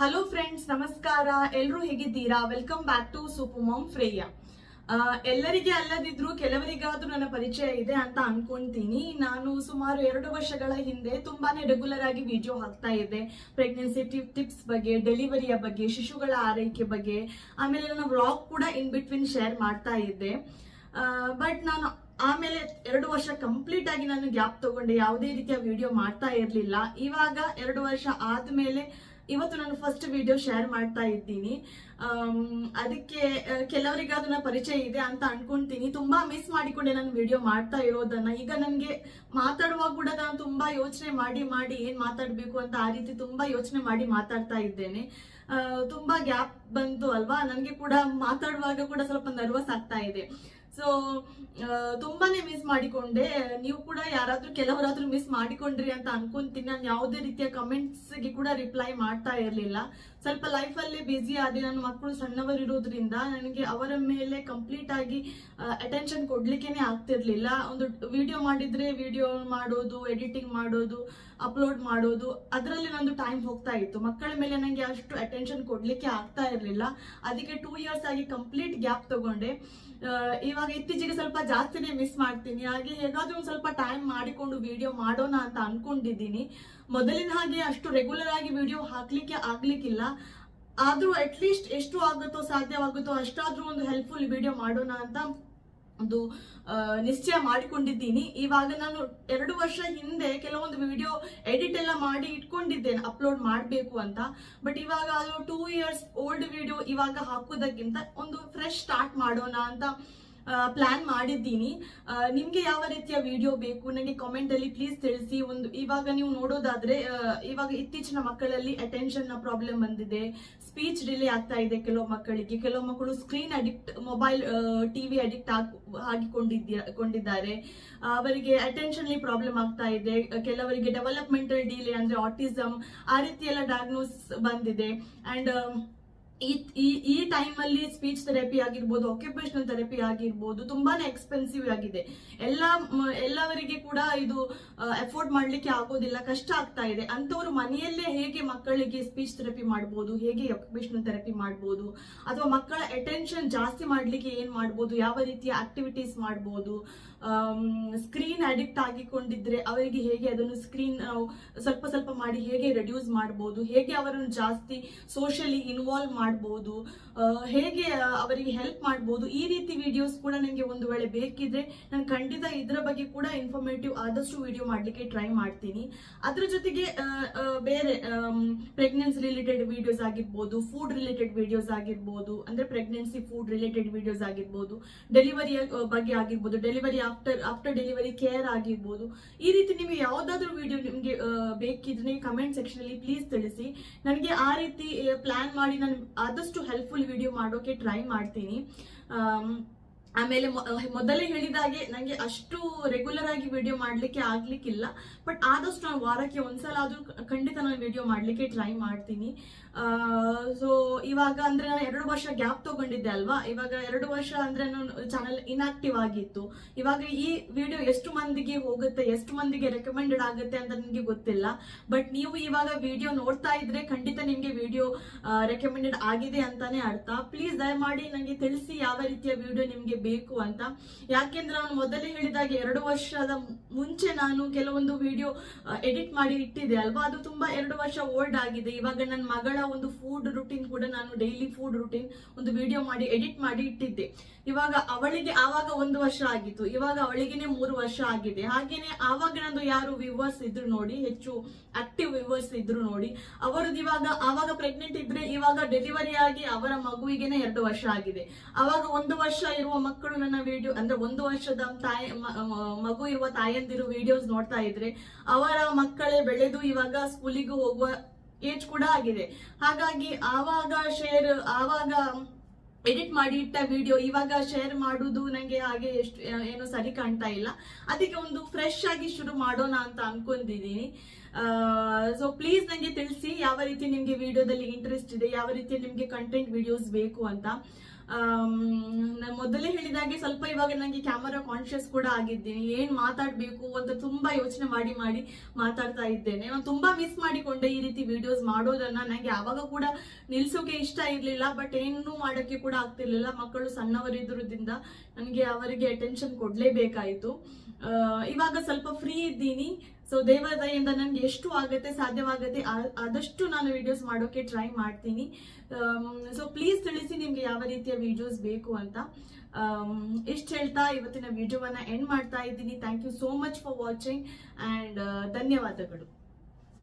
Hello friends ನಮಸ್ಕಾರ. ಎಲ್ಲರೂ ಹೇಗಿದ್ದೀರಾ? Welcome back to super mom ಫ್ರೇಯ ಎಲ್ಲರಿಗೆ ಅಲ್ಲದಿದ್ರು ಕೆಲವರಿಗಾದ್ರೂ ನನ್ನ ಪರಿಚಯ ಇದೆ ಅಂತ ಅನ್ಕೊಂತೀನಿ. ನಾನು ಸುಮಾರು ಎರಡು ವರ್ಷಗಳ ಹಿಂದೆ ತುಂಬಾನೇ ರೆಗ್ಯುಲರ್ ಆಗಿ ವಿಡಿಯೋ ಹಾಕ್ತಾ ಇದ್ದೆ. ಪ್ರೆಗ್ನೆನ್ಸಿ ಟಿಪ್ಸ್ ಬಗ್ಗೆ ಡೆಲಿವರಿಯ ಬಗ್ಗೆ, ಶಿಶುಗಳ ಆರೈಕೆ ಬಗ್ಗೆ, ಆಮೇಲೆ ನನ್ನ ವ್ಲಾಗ್ ಕೂಡ ಇನ್ ಬಿಟ್ವೀನ್ ಶೇರ್ ಮಾಡ್ತಾ ಇದ್ದೆ. ಬಟ್ ನಾನು ಆಮೇಲೆ ಎರಡು ವರ್ಷ ಕಂಪ್ಲೀಟ್ ಆಗಿ ನಾನು ಗ್ಯಾಪ್ ತಗೊಂಡೆ. ಯಾವುದೇ ರೀತಿಯ ವಿಡಿಯೋ ಮಾಡ್ತಾ ಇರಲಿಲ್ಲ. ಇವಾಗ ಎರಡು ವರ್ಷ ಆದ್ಮೇಲೆ ಇವತ್ತು ನಾನು ಫಸ್ಟ್ ವಿಡಿಯೋ ಶೇರ್ ಮಾಡ್ತಾ ಇದ್ದೀನಿ. ಅದಕ್ಕೆ ಕೆಲವರಿಗೆ ಅದನ್ನ ಪರಿಚಯ ಇದೆ ಅಂತ ಅನ್ಕೊಂತೀನಿ. ತುಂಬಾ ಮಿಸ್ ಮಾಡಿಕೊಂಡೆ ನಾನು ವಿಡಿಯೋ ಮಾಡ್ತಾ ಇರೋದನ್ನ. ಈಗ ನನಗೆ ಮಾತಾಡುವಾಗ ಕೂಡ ನಾನು ತುಂಬಾ ಯೋಚನೆ ಮಾಡಿ ಮಾಡಿ ಏನ್ ಮಾತಾಡ್ಬೇಕು ಅಂತ ಆ ರೀತಿ ತುಂಬಾ ಯೋಚನೆ ಮಾಡಿ ಮಾತಾಡ್ತಾ ಇದ್ದೇನೆ. ತುಂಬಾ ಗ್ಯಾಪ್ ಬಂತು ಅಲ್ವಾ? ನನಗೆ ಕೂಡ ಮಾತಾಡುವಾಗ ಕೂಡ ಸ್ವಲ್ಪ ನರ್ವಸ್ ಆಗ್ತಾ ಇದೆ. ಸೊ ತುಂಬಾನೇ ಮಿಸ್ ಮಾಡಿಕೊಂಡೆ. ನೀವು ಕೂಡ ಯಾರಾದ್ರೂ ಕೆಲವರಾದ್ರೂ ಮಿಸ್ ಮಾಡಿಕೊಂಡ್ರಿ ಅಂತ ಅನ್ಕೊಂತೀನಿ. ನಾನು ಯಾವುದೇ ರೀತಿಯ ಕಮೆಂಟ್ಸ್ಗೆ ಕೂಡ ರಿಪ್ಲೈ ಮಾಡ್ತಾ ಇರ್ಲಿಲ್ಲ. ಸ್ವಲ್ಪ ಲೈಫ್ ಅಲ್ಲಿ ಆದೆ ನನ್ನ ಮಕ್ಕಳು ಸಣ್ಣವರಿರೋದ್ರಿಂದ ನನಗೆ ಅವರ ಮೇಲೆ ಕಂಪ್ಲೀಟ್ ಆಗಿ ಅಟೆನ್ಷನ್ ಕೊಡ್ಲಿಕ್ಕೇನೆ ಆಗ್ತಿರ್ಲಿಲ್ಲ. ಒಂದು ವಿಡಿಯೋ ಮಾಡಿದ್ರೆ ವಿಡಿಯೋ ಮಾಡೋದು ಎಡಿಟಿಂಗ್ ಮಾಡೋದು ಅಪ್ಲೋಡ್ ಮಾಡೋದು, ಅದರಲ್ಲಿ ನಂದು ಟೈಮ್ ಹೋಗ್ತಾ ಇತ್ತು. ಮಕ್ಕಳ ಮೇಲೆ ನನಗೆ ಅಷ್ಟು ಅಟೆನ್ಷನ್ ಕೊಡ್ಲಿಕ್ಕೆ ಆಗ್ತಾ ಇರಲಿಲ್ಲ. ಅದಕ್ಕೆ ಟೂ ಇಯರ್ಸ್ ಆಗಿ ಕಂಪ್ಲೀಟ್ ಗ್ಯಾಪ್ ತಗೊಂಡೆ. ಇವಾಗ ಇತ್ತೀಚೆಗೆ ಸ್ವಲ್ಪ ಜಾಸ್ತಿನೇ ಮಿಸ್ ಮಾಡ್ತೀನಿ. ಹಾಗೆ ಹೇಗಾದ್ರೂ ಒಂದ್ ಸ್ವಲ್ಪ ಟೈಮ್ ಮಾಡಿಕೊಂಡು ವಿಡಿಯೋ ಮಾಡೋಣ ಅಂತ ಅನ್ಕೊಂಡಿದ್ದೀನಿ. ಮೊದಲಿನ ಹಾಗೆ ಅಷ್ಟು ರೆಗ್ಯುಲರ್ ಆಗಿ ವಿಡಿಯೋ ಹಾಕ್ಲಿಕ್ಕೆ ಆಗ್ಲಿಕ್ಕಿಲ್ಲ. ಆದ್ರೂ ಅಟ್ಲೀಸ್ಟ್ ಎಷ್ಟು ಆಗುತ್ತೋ, ಸಾಧ್ಯವಾಗುತ್ತೋ ಅಷ್ಟಾದ್ರೂ ಒಂದು ಹೆಲ್ಪ್ಫುಲ್ ವಿಡಿಯೋ ಮಾಡೋಣ ಅಂತ ಒಂದು ನಿಶ್ಚಯ ಮಾಡಿಕೊಂಡಿದ್ದೀನಿ. ಇವಾಗ ನಾನು ಎರಡು ವರ್ಷ ಹಿಂದೆ ಕೆಲವೊಂದು ವಿಡಿಯೋ ಎಡಿಟ್ ಎಲ್ಲ ಮಾಡಿ ಇಟ್ಕೊಂಡಿದ್ದೇನೆ ಅಪ್ಲೋಡ್ ಮಾಡಬೇಕು ಅಂತ. ಬಟ್ ಇವಾಗ ಅದು ಟೂ ಇಯರ್ಸ್ ಓಲ್ಡ್ ವಿಡಿಯೋ ಇವಾಗ ಹಾಕೋದಕ್ಕಿಂತ ಒಂದು ಫ್ರೆಶ್ ಸ್ಟಾರ್ಟ್ ಮಾಡೋಣ ಅಂತ ಪ್ಲಾನ್ ಮಾಡಿದ್ದೀನಿ. ನಿಮ್ಗೆ ಯಾವ ರೀತಿಯ ವಿಡಿಯೋ ಬೇಕು? ನನಗೆ ಕಾಮೆಂಟ್ ಅಲ್ಲಿ ಪ್ಲೀಸ್ ತಿಳಿಸಿ. ಒಂದು, ಇವಾಗ ನೀವು ನೋಡೋದಾದ್ರೆ ಇವಾಗ ಇತ್ತೀಚಿನ ಮಕ್ಕಳಲ್ಲಿ ಅಟೆನ್ಷನ್ನ ಪ್ರಾಬ್ಲಮ್ ಬಂದಿದೆ. ಸ್ಪೀಚ್ ಡಿಲೇ ಆಗ್ತಾ ಇದೆ ಕೆಲವು ಮಕ್ಕಳಿಗೆ. ಕೆಲವು ಮಕ್ಕಳು screen addict mobile TV addict ಆಗಿಕೊಂಡಿದ್ದಾರೆ ಕೊಂಡಿದ್ದಾರೆ. ಅವರಿಗೆ ಅಟೆನ್ಷನ್ ಪ್ರಾಬ್ಲಮ್ ಆಗ್ತಾ ಇದೆ. ಕೆಲವರಿಗೆ ಡೆವಲಪ್ಮೆಂಟಲ್ ಡಿಲೇ ಅಂದ್ರೆ ಆಟಿಸಮ್ ಆ ರೀತಿ ಎಲ್ಲ ಡಯಾಗ್ನೋಸ್ ಬಂದಿದೆ ಅಂಡ್ ಈ, ಈ- ಅಲ್ಲಿ ಸ್ಪೀಚ್ ಥೆರಪಿ ಆಗಿರ್ಬೋದು ಆಕ್ಯುಪೇಷನಲ್ ಥೆರಪಿ ಆಗಿರ್ಬೋದು, ತುಂಬಾನೇ ಎಕ್ಸ್ಪೆನ್ಸಿವ್ ಆಗಿದೆ. ಎಲ್ಲ ಎಲ್ಲವರಿಗೆ ಕೂಡ ಇದು ಎಫೋರ್ಡ್ ಮಾಡ್ಲಿಕ್ಕೆ ಆಗೋದಿಲ್ಲ, ಕಷ್ಟ ಆಗ್ತಾ ಇದೆ. ಅಂತವರು ಮನೆಯಲ್ಲೇ ಹೇಗೆ ಮಕ್ಕಳಿಗೆ ಸ್ಪೀಚ್ ಥೆರಪಿ ಮಾಡ್ಬೋದು, ಹೇಗೆ ಆಕ್ಯುಪೇಷನಲ್ ಥೆರಪಿ ಮಾಡ್ಬೋದು, ಅಥವಾ ಮಕ್ಕಳ ಅಟೆನ್ಷನ್ ಜಾಸ್ತಿ ಮಾಡ್ಲಿಕ್ಕೆ ಏನ್ ಮಾಡ್ಬೋದು, ಯಾವ ರೀತಿಯ ಆಕ್ಟಿವಿಟೀಸ್ ಮಾಡ್ಬೋದು ಸ್ಕ್ರೀನ್ ಅಡಿಕ್ಟ್ ಆಗಿಕೊಂಡಿದ್ರೆ ಅವರಿಗೆ ಹೇಗೆ ಅದನ್ನು ಸ್ಕ್ರೀನ್ ಸ್ವಲ್ಪ ಸ್ವಲ್ಪ ಮಾಡಿ ಹೇಗೆ ರೆಡ್ಯೂಸ್ ಮಾಡ್ಬೋದು, ಹೇಗೆ ಅವರನ್ನು ಜಾಸ್ತಿ ಸೋಷಿಯಲಿ ಇನ್ವಾಲ್ವ್ ಮಾಡ್ಬೋದು ಹೇಗೆ ಅವರಿಗೆ ಹೆಲ್ಪ್ ಮಾಡ್ಬೋದು, ಈ ರೀತಿ ವಿಡಿಯೋಸ್ ಕೂಡ ನನಗೆ ಒಂದು ವೇಳೆ ಬೇಕಿದ್ರೆ ನಾನು ಖಂಡಿತ ಇದರ ಬಗ್ಗೆ ಕೂಡ ಇನ್ಫಾರ್ಮೇಟಿವ್ ಆದಷ್ಟು ವಿಡಿಯೋ ಮಾಡಲಿಕ್ಕೆ ಟ್ರೈ ಮಾಡ್ತೀನಿ. ಅದ್ರ ಜೊತೆಗೆ ಬೇರೆ ಪ್ರೆಗ್ನೆನ್ಸಿ ರಿಲೇಟೆಡ್ ವಿಡಿಯೋಸ್ ಆಗಿರ್ಬೋದು ಫುಡ್ ರಿಲೇಟೆಡ್ ವಿಡಿಯೋಸ್ ಆಗಿರ್ಬೋದು, ಅಂದ್ರೆ ಪ್ರೆಗ್ನೆನ್ಸಿ ಫುಡ್ ರಿಲೇಟೆಡ್ ವಿಡಿಯೋಸ್ ಆಗಿರ್ಬೋದು ಡೆಲಿವರಿ ಬಗ್ಗೆ ಆಗಿರ್ಬೋದು delivery after after delivery care ಆಗಿರ್ಬೋದು, ಈ ರೀತಿ ನಿಮಗೆ ಯಾವ್ದಾದ್ರು ವಿಡಿಯೋ ನಿಮಗೆ ಬೇಕಿದ್ರೆ ಕಮೆಂಟ್ ಸೆಕ್ಷನ್ ಅಲ್ಲಿ ಪ್ಲೀಸ್ ತಿಳಿಸಿ. ನನಗೆ ಆ ರೀತಿ ಪ್ಲಾನ್ ಮಾಡಿ ನಾನು ಆದಷ್ಟು ಹೆಲ್ಪ್ಫುಲ್ ವಿಡಿಯೋ ಮಾಡೋಕೆ ಟ್ರೈ ಮಾಡ್ತೀನಿ. ಆಮೇಲೆ ಮೊದಲೇ ಹೇಳಿದಾಗೆ ನನಗೆ ಅಷ್ಟು ರೆಗ್ಯುಲರ್ ಆಗಿ ವಿಡಿಯೋ ಮಾಡ್ಲಿಕ್ಕೆ ಆಗ್ಲಿಕ್ಕಿಲ್ಲ. ಬಟ್ ಆದಷ್ಟು ನಾನು ವಾರಕ್ಕೆ ಒಂದ್ಸಲ ಆದ್ರೂ ಖಂಡಿತ ನಾನು ವಿಡಿಯೋ ಮಾಡ್ಲಿಕ್ಕೆ ಟ್ರೈ ಮಾಡ್ತೀನಿ. ಸೊ ಇವಾಗ ಅಂದ್ರೆ ನಾನು ಎರಡು ವರ್ಷ ಗ್ಯಾಪ್ ತಗೊಂಡಿದ್ದೆ ಅಲ್ವಾ? ಇವಾಗ ಎರಡು ವರ್ಷ ಅಂದ್ರೆ ನಾನು ಚಾನಲ್ ಇನ್ಆಕ್ಟಿವ್ ಆಗಿತ್ತು. ಇವಾಗ ಈ ವಿಡಿಯೋ ಎಷ್ಟು ಮಂದಿಗೆ ಹೋಗುತ್ತೆ, ಎಷ್ಟು ಮಂದಿಗೆ ರೆಕಮೆಂಡೆಡ್ ಆಗುತ್ತೆ ಅಂತ ನನಗೆ ಗೊತ್ತಿಲ್ಲ. ಬಟ್ ನೀವು ಇವಾಗ ವಿಡಿಯೋ ನೋಡ್ತಾ ಇದ್ರೆ ಖಂಡಿತ ನಿಮ್ಗೆ ವಿಡಿಯೋ ರೆಕಮೆಂಡೆಡ್ ಆಗಿದೆ ಅಂತಾನೆ ಅರ್ಥ. ಪ್ಲೀಸ್ ದಯಮಾಡಿ ನನಗೆ ತಿಳಿಸಿ ಯಾವ ರೀತಿಯ ವಿಡಿಯೋ ನಿಮ್ಗೆ ಬೇಕು ಅಂತ. ಯಾಕೆಂದ್ರೆ ನಾನು ಮೊದಲೇ ಹೇಳಿದಾಗೆ ಎರಡು ವರ್ಷದ ಮುಂಚೆ ನಾನು ಕೆಲವೊಂದು ವಿಡಿಯೋ ಎಡಿಟ್ ಮಾಡಿ ಇಟ್ಟಿದ್ದೆ ಅಲ್ವಾ? ಅದು ತುಂಬಾ ಎರಡು ವರ್ಷ ಓಲ್ಡ್ ಆಗಿದೆ. ಇವಾಗ ನನ್ನ ಮಗಳ ಒಂದು ಫುಡ್ ರುಟೀನ್ ಕೂಡ ನಾನು ಡೈಲಿ ಫುಡ್ ರುಟೀನ್ ಒಂದು ವಿಡಿಯೋ ಮಾಡಿ ಎಡಿಟ್ ಮಾಡಿ ಇಟ್ಟಿದ್ದೆ. ಇವಾಗ ಅವಳಿಗೆ ಆವಾಗ ಒಂದು ವರ್ಷ ಆಗಿತ್ತು. ಇವಾಗ ಅವಳಿಗೆನೆ ಮೂರು ವರ್ಷ ಆಗಿದೆ. ಹಾಗೇನೆ ಆವಾಗ ನಂದು ಯಾರು ವ್ಯೂವರ್ಸ್ ಇದ್ರು ನೋಡಿ, ಹೆಚ್ಚು ಆಕ್ಟಿವ್ ವ್ಯೂವರ್ಸ್ ಇದ್ರು ನೋಡಿ ಅವರದ್ದು ಇವಾಗ, ಆವಾಗ ಪ್ರೆಗ್ನೆಂಟ್ ಇದ್ರೆ ಇವಾಗ ಡೆಲಿವರಿ ಆಗಿ ಅವರ ಮಗುವಿಗೆನೆ ಎರಡು ವರ್ಷ ಆಗಿದೆ. ಅವಾಗ ಒಂದು ವರ್ಷ ಇರುವ ಮಕ್ಕಳು ನನ್ನ ವಿಡಿಯೋ ಅಂದ್ರೆ ಒಂದು ವರ್ಷದ ತಾಯಿ ಮಗು ಇರುವ ತಾಯಂದಿರು ವಿಡಿಯೋಸ್ ನೋಡ್ತಾ ಇದ್ರೆ ಅವರ ಮಕ್ಕಳೇ ಬೆಳೆದು ಇವಾಗ ಸ್ಕೂಲಿಗೂ ಹೋಗುವ ಏಜ್ ಕೂಡ ಆಗಿದೆ. ಹಾಗಾಗಿ ಆವಾಗ ಶೇರ್ ಆವಾಗ ಎಡಿಟ್ ಮಾಡಿ ಇಟ್ಟ ವಿಡಿಯೋ ಇವಾಗ ಶೇರ್ ಮಾಡುದು ನಂಗೆ ಹಾಗೆ ಎಷ್ಟು ಏನು ಸರಿ ಕಾಣ್ತಾ ಇಲ್ಲ. ಅದಕ್ಕೆ ಒಂದು ಫ್ರೆಶ್ ಆಗಿ ಶುರು ಮಾಡೋಣ ಅಂತ ಅನ್ಕೊಂಡಿದೀನಿ. ಸೊ ಪ್ಲೀಸ್ ನನಗೆ ತಿಳಿಸಿ ಯಾವ ರೀತಿ ನಿಮಗೆ ವಿಡಿಯೋದಲ್ಲಿ ಇಂಟ್ರೆಸ್ಟ್ ಇದೆ, ಯಾವ ರೀತಿ ನಿಮಗೆ ಕಂಟೆಂಟ್ ವಿಡಿಯೋಸ್ ಬೇಕು ಅಂತ. ನಾನು ಮೊದಲೇ ಹೇಳಿದಾಗೆ ಸ್ವಲ್ಪ ಇವಾಗ ನನಗೆ ಕ್ಯಾಮರಾ ಕಾನ್ಶಿಯಸ್ ಕೂಡ ಆಗಿದ್ದೀನಿ. ಏನು ಮಾತಾಡಬೇಕು ಅಂತ ತುಂಬಾ ಯೋಚನೆ ಮಾಡಿ ಮಾಡಿ ಮಾತಾಡ್ತಾ ಇದ್ದೇನೆ. ನಾನು ತುಂಬಾ ಮಿಸ್ ಮಾಡಿಕೊಂಡೆ ಈ ರೀತಿ ವಿಡಿಯೋಸ್ ಮಾಡೋದನ್ನ. ನನಗೆ ಯಾವಾಗ ಕೂಡ ನಿಲ್ಸೋಕೆ ಇಷ್ಟ ಇರಲಿಲ್ಲ ಬಟ್ ಏನೂ ಮಾಡೋಕ್ಕೆ ಕೂಡ ಆಗ್ತಿರ್ಲಿಲ್ಲ. ಮಕ್ಕಳು ಸಣ್ಣವರಿದ್ದರಿಂದ ನನಗೆ ಅವರಿಗೆ ಅಟೆನ್ಷನ್ ಕೊಡ್ಲೇಬೇಕಾಯ್ತು. ಇವಾಗ ಸ್ವಲ್ಪ ಫ್ರೀ ಇದ್ದೀನಿ. ಸೊ ದೇವರ ದಯಿಂದ ನನಗೆ ಎಷ್ಟು ಆಗುತ್ತೆ, ಸಾಧ್ಯವಾಗುತ್ತೆ ಆದಷ್ಟು ನಾನು ವಿಡಿಯೋಸ್ ಮಾಡೋಕೆ ಟ್ರೈ ಮಾಡ್ತೀನಿ. ಸೊ ಪ್ಲೀಸ್ ತಿಳಿಸಿ ನಿಮಗೆ ಯಾವ ರೀತಿಯ ವಿಡಿಯೋಸ್ ಬೇಕು ಅಂತ. ಇಷ್ಟು ಹೇಳ್ತಾ ಇವತ್ತಿನ ವಿಡಿಯೋವನ್ನ ಎಂಡ್ ಮಾಡ್ತಾ ಇದ್ದೀನಿ. Thank you so much for watching and ಧನ್ಯವಾದಗಳು.